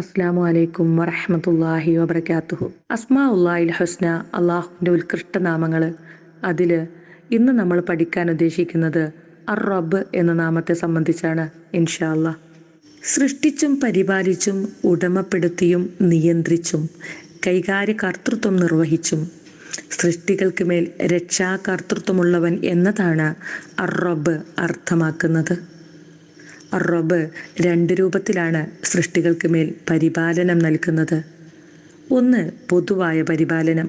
അസ്സാമു അലൈക്കും വറഹമത്തല്ലാഹി വബർക്കാത്തുഹു അസ്മാ ഉള്ളാഹിൽ ഹുസ്ന അള്ളാഹുവിന്റെ ഉത്കൃഷ്ട നാമങ്ങൾ അതിൽ ഇന്ന് നമ്മൾ പഠിക്കാൻ ഉദ്ദേശിക്കുന്നത് അർ റബ്ബ് എന്ന നാമത്തെ സംബന്ധിച്ചാണ് ഇൻഷാല്ല സൃഷ്ടിച്ചും പരിപാലിച്ചും ഉടമപ്പെടുത്തിയും നിയന്ത്രിച്ചും കൈകാര്യ കർത്തൃത്വം നിർവഹിച്ചും സൃഷ്ടികൾക്ക് മേൽ രക്ഷാകർത്തൃത്വമുള്ളവൻ എന്നതാണ് അർ റബ്ബ് അർത്ഥമാക്കുന്നത്. റബ്ബ് രണ്ട് രൂപത്തിലാണ് സൃഷ്ടികൾക്ക് മേൽ പരിപാലനം നൽകുന്നത്. ഒന്ന് പൊതുവായ പരിപാലനം.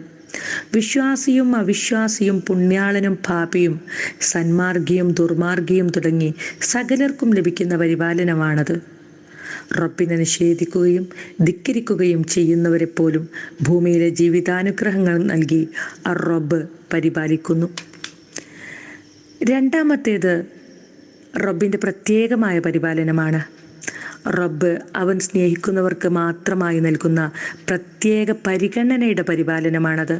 വിശ്വാസിയും അവിശ്വാസിയും പുണ്യാളനും പാപിയും സന്മാർഗിയും ദുർമാർഗിയും തുടങ്ങി സകലർക്കും ലഭിക്കുന്ന പരിപാലനമാണത്. റബ്ബിനെ നിഷേധിക്കുകയും ധിക്കരിക്കുകയും ചെയ്യുന്നവരെ പോലും ഭൂമിയിലെ ജീവിതാനുഗ്രഹങ്ങൾ നൽകി ആ റബ്ബ് പരിപാലിക്കുന്നു. രണ്ടാമത്തേത് റബ്ബിന്റെ പ്രത്യേകമായ പരിപാലനമാണ്. റബ്ബ് അവൻ സ്നേഹിക്കുന്നവർക്ക് മാത്രമായി നൽകുന്ന പ്രത്യേക പരിഗണനയുടെ പരിപാലനമാണത്.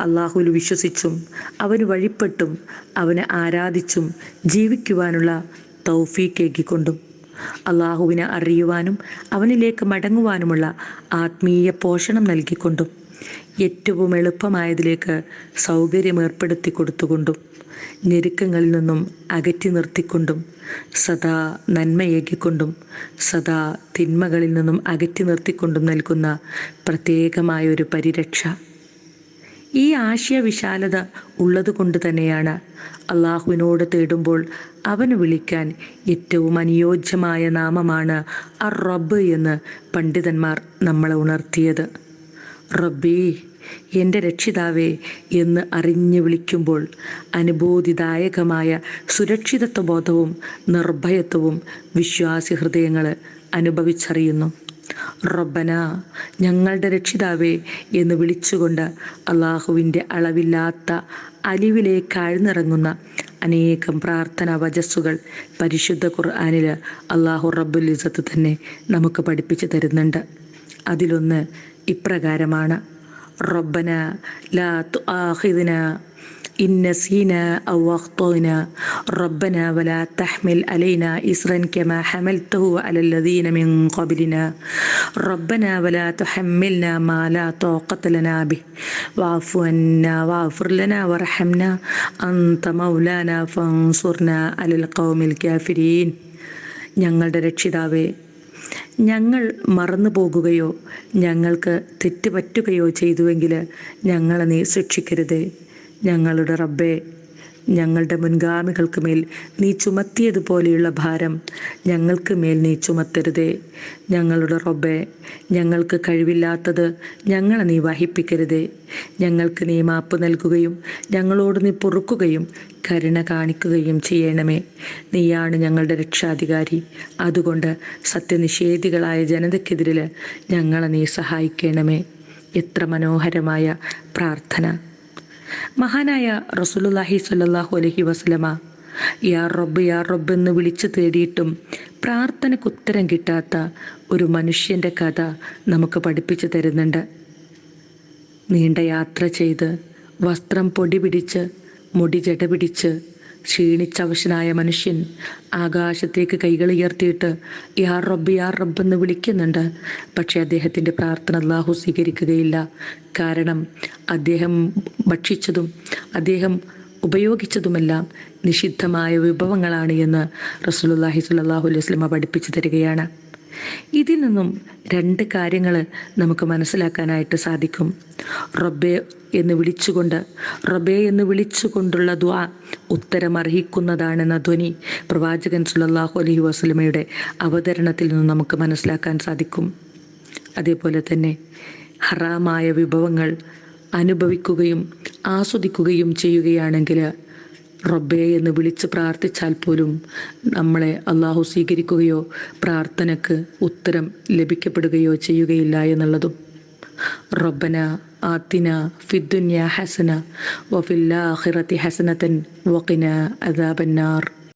അള്ളാഹുൽ വിശ്വസിച്ചും അവന് വഴിപ്പെട്ടും അവനെ ആരാധിച്ചും ജീവിക്കുവാനുള്ള തൗഫീക്കേകിക്കൊണ്ടും അള്ളാഹുവിനെ അറിയുവാനും അവനിലേക്ക് മടങ്ങുവാനുമുള്ള ആത്മീയ പോഷണം നൽകിക്കൊണ്ടും. ഏറ്റവും എളുപ്പമായതിലേക്ക് സൗകര്യം ഏർപ്പെടുത്തി കൊടുത്തുകൊണ്ടും ഞെരുക്കങ്ങളിൽ നിന്നും അകറ്റി നിർത്തിക്കൊണ്ടും സദാ നന്മയേകിക്കൊണ്ടും സദാ തിന്മകളിൽ നിന്നും അകറ്റി നിർത്തിക്കൊണ്ടും നൽകുന്ന പ്രത്യേകമായ ഒരു പരിരക്ഷ. ഈ ആശയവിശാലത ഉള്ളതുകൊണ്ട് തന്നെയാണ് അള്ളാഹുവിനോട് തേടുമ്പോൾ അവന് വിളിക്കാൻ ഏറ്റവും അനുയോജ്യമായ നാമമാണ് അർ റബ്ബ് എന്ന് പണ്ഡിതന്മാർ നമ്മളെ ഉണർത്തിയത്. റബ്ബേ എന്റെ രക്ഷിതാവേ എന്ന് അറിഞ്ഞു വിളിക്കുമ്പോൾ അനുഭൂതിദായകമായ സുരക്ഷിതത്വ ബോധവും നിർഭയത്വവും വിശ്വാസി ഹൃദയങ്ങൾ അനുഭവിച്ചറിയുന്നു. റബ്ബന ഞങ്ങളുടെ രക്ഷിതാവേ എന്ന് വിളിച്ചുകൊണ്ട് അള്ളാഹുവിന്റെ അളവില്ലാത്ത അലിവിലേക്ക് ആഴ്ന്നിറങ്ങുന്ന അനേകം പ്രാർത്ഥന വജസ്സുകൾ പരിശുദ്ധ ഖുർആാനിൽ അള്ളാഹു റബ്ബുൽ ഇസത്ത് തന്നെ നമുക്ക് പഠിപ്പിച്ചു തരുന്നുണ്ട്. അതിലൊന്ന് ഇപ്രകാരമാണ്. റബ്ബന ലാ തുആഖിദ്ന ഇൻ നസീനാ ഔ അഖ്തന. റബ്ബന വലാ തഹ്മിൽ അലൈനാ ഇസ്റൻ കമാ ഹമൽതഹു അലല്ലദീന മിൻ ഖബ്ലിന. റബ്ബന വലാ തുഹമ്മിൽന മാ ലാ തൗഖത ലനാ ബിഹ്. വാഫു അന്നാ വാഫിർ ലനാ വർഹംന അൻത മൗലാനാ ഫൻസുർന അലൽ ഖൗമിൽ കാഫിരീൻ ഞങ്ങളുടെ രക്ഷിതാവേ ഞങ്ങൾ മറന്നു പോകുകയോ ഞങ്ങൾക്ക് തെറ്റുപറ്റുകയോ ചെയ്തുവെങ്കിൽ ഞങ്ങളെ നീ ശിക്ഷിക്കരുതേ. ഞങ്ങളുടെ റബ്ബേ ഞങ്ങളുടെ മുൻഗാമികൾക്ക് മേൽ നീ ചുമത്തിയതുപോലെയുള്ള ഭാരം ഞങ്ങൾക്ക് മേൽ നീ ചുമത്തരുതേ. ഞങ്ങളുടെ റൊബെ ഞങ്ങൾക്ക് കഴിവില്ലാത്തത് ഞങ്ങളെ നീ വഹിപ്പിക്കരുതേ. ഞങ്ങൾക്ക് നീ മാപ്പ് നൽകുകയും ഞങ്ങളോട് നീ പൊറുക്കുകയും കരുണ കാണിക്കുകയും ചെയ്യണമേ. നീയാണ് ഞങ്ങളുടെ രക്ഷാധികാരി. അതുകൊണ്ട് സത്യനിഷേധികളായ ജനതയ്ക്കെതിരിൽ ഞങ്ങളെ നീ സഹായിക്കണമേ. എത്ര മനോഹരമായ പ്രാർത്ഥന. മഹാനായ റസൂലുല്ലാഹി സ്വല്ലല്ലാഹു അലഹി വസ്ലമ യാ റബ്ബ് യാ റബ്ബ് എന്ന് വിളിച്ചു തേടിയിട്ടും പ്രാർത്ഥനയ്ക്ക് ഉത്തരം കിട്ടാത്ത ഒരു മനുഷ്യന്റെ കഥ നമുക്ക് പഠിപ്പിച്ചു തരുന്നുണ്ട്. നീണ്ട യാത്ര ചെയ്ത് വസ്ത്രം പൊടി പിടിച്ച് മുടി ജട പിടിച്ച് ക്ഷീണിച്ചവശനായ മനുഷ്യൻ ആകാശത്തേക്ക് കൈകൾ ഉയർത്തിയിട്ട് യാർ റബ്ബ് യാർ റബ്ബ് എന്ന് വിളിക്കുന്നുണ്ട്. പക്ഷേ അദ്ദേഹത്തിന്റെ പ്രാർത്ഥന അള്ളാഹു സ്വീകരിക്കുകയില്ല. കാരണം അദ്ദേഹം ഭക്ഷിച്ചതും അദ്ദേഹം ഉപയോഗിച്ചതുമെല്ലാം നിഷിദ്ധമായ വിഭവങ്ങളാണ് എന്ന് റസൂലുല്ലാഹി സുല്ലാഹു അലൈഹി സ്വലമ പഠിപ്പിച്ചു തരികയാണ്. ഇതിൽ നിന്നും രണ്ട് കാര്യങ്ങൾ നമുക്ക് മനസ്സിലാക്കാനായിട്ട് സാധിക്കും. റബ്ബെ എന്ന് വിളിച്ചുകൊണ്ട് റബ്ബെ എന്ന് വിളിച്ചുകൊണ്ടുള്ള ദ്വാ ഉത്തരം അർഹിക്കുന്നതാണെന്ന ധ്വനി പ്രവാചകൻ സുല്ലാഹു അലഹി വസ്ലമയുടെ അവതരണത്തിൽ നിന്നും നമുക്ക് മനസ്സിലാക്കാൻ സാധിക്കും. അതേപോലെ തന്നെ ഹറാമായ വിഭവങ്ങൾ അനുഭവിക്കുകയും ആസ്വദിക്കുകയും ചെയ്യുകയാണെങ്കിൽ റബ്ബെ എന്ന് വിളിച്ച് പ്രാർത്ഥിച്ചാൽ പോലും നമ്മളെ അള്ളാഹു സ്വീകരിക്കുകയോ പ്രാർത്ഥനക്ക് ഉത്തരം ലഭിക്കപ്പെടുകയോ ചെയ്യുകയില്ല എന്നുള്ളതും. റബ്ബന ആത്തിന ഫിദ്ദുന്യ ഹസന വഫില്ലാഹിറത്തി ഹസനത്തൻ വഖിന അദാബന്നാർ.